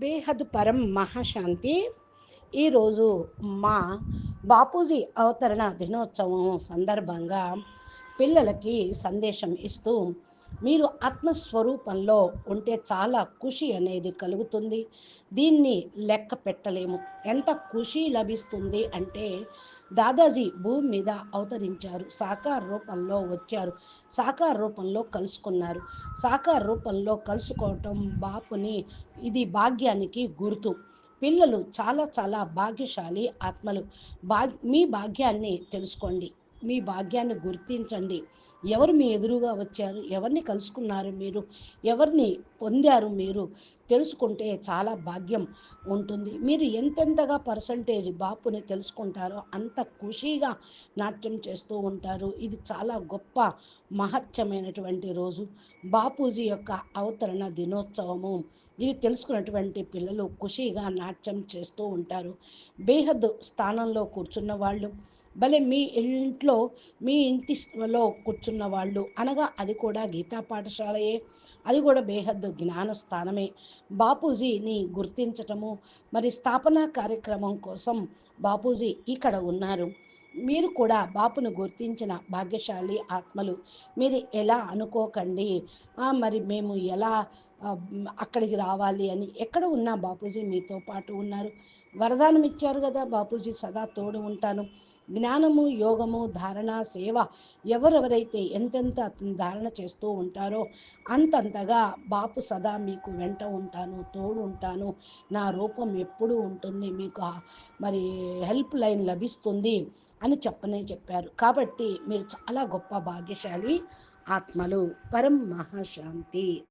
బేహద్ పరం మహాశాంతి. ఈరోజు మా బాపూజీ అవతరణ దినోత్సవం సందర్భంగా పిల్లలకి సందేశం ఇస్తూ మీరు ఆత్మస్వరూపంలో ఉంటే చాలా ఖుషి అనేది కలుగుతుంది. దీన్ని లెక్క పెట్టలేము. ఎంత ఖుషి లభిస్తుంది అంటే దాదాజీ భూమి మీద అవతరించారు. సాకార రూపంలో వచ్చారు. సాకార రూపంలో కలుసుకున్నారు. సాకార రూపంలో కలుసుకోవటం బాపుని ఇది భాగ్యానికి గుర్తు. పిల్లలు చాలా చాలా భాగ్యశాలి ఆత్మలు. భా మీ భాగ్యాన్ని తెలుసుకోండి. మీ భాగ్యాన్ని గుర్తించండి. ఎవరు మీ ఎదురుగా వచ్చారు? ఎవరిని కలుసుకున్నారు మీరు? ఎవరిని పొందారు మీరు? తెలుసుకుంటే చాలా భాగ్యం ఉంటుంది. మీరు ఎంతెంతగా పర్సంటేజ్ బాపుని తెలుసుకుంటారో అంత ఖుషీగా నాట్యం చేస్తూ ఉంటారు. ఇది చాలా గొప్ప మహత్యమైనటువంటి రోజు. బాపూజీ యొక్క అవతరణ దినోత్సవము. ఇది తెలుసుకున్నటువంటి పిల్లలు ఖుషీగా నాట్యం చేస్తూ ఉంటారు. బేహద్ స్థానంలో కూర్చున్న వాళ్ళు భలే మీ ఇంట్లో మీ ఇంటిలో కూర్చున్న వాళ్ళు. అనగా అది కూడా గీతా పాఠశాలయే. అది కూడా బేహద్ జ్ఞానస్థానమే. బాపూజీని గుర్తించటము మరి స్థాపన కార్యక్రమం కోసం బాపూజీ ఇక్కడ ఉన్నారు. మీరు కూడా బాపును గుర్తించిన భాగ్యశాలి ఆత్మలు. మీరు ఎలా అనుకోకండి? మరి మేము ఎలా అక్కడికి రావాలి అని ఎక్కడ ఉన్నా బాపూజీ మీతో పాటు ఉన్నారు. వరదానం ఇచ్చారు కదా బాపూజీ సదా తోడు ఉంటాను. జ్ఞానము యోగము ధారణ సేవ ఎవరెవరైతే ఎంతెంత ధారణ చేస్తూ ఉంటారో అంతంతగా బాపు సదా మీకు వెంట ఉంటాను తోడు ఉంటాను. నా రూపం ఎప్పుడూ ఉంటుంది మీకు మరి హెల్ప్ లైన్ లభిస్తుంది అని చెప్పనే చెప్పారు. కాబట్టి మీరు చాలా గొప్ప భాగ్యశాలి ఆత్మలు. పరం మహాశాంతి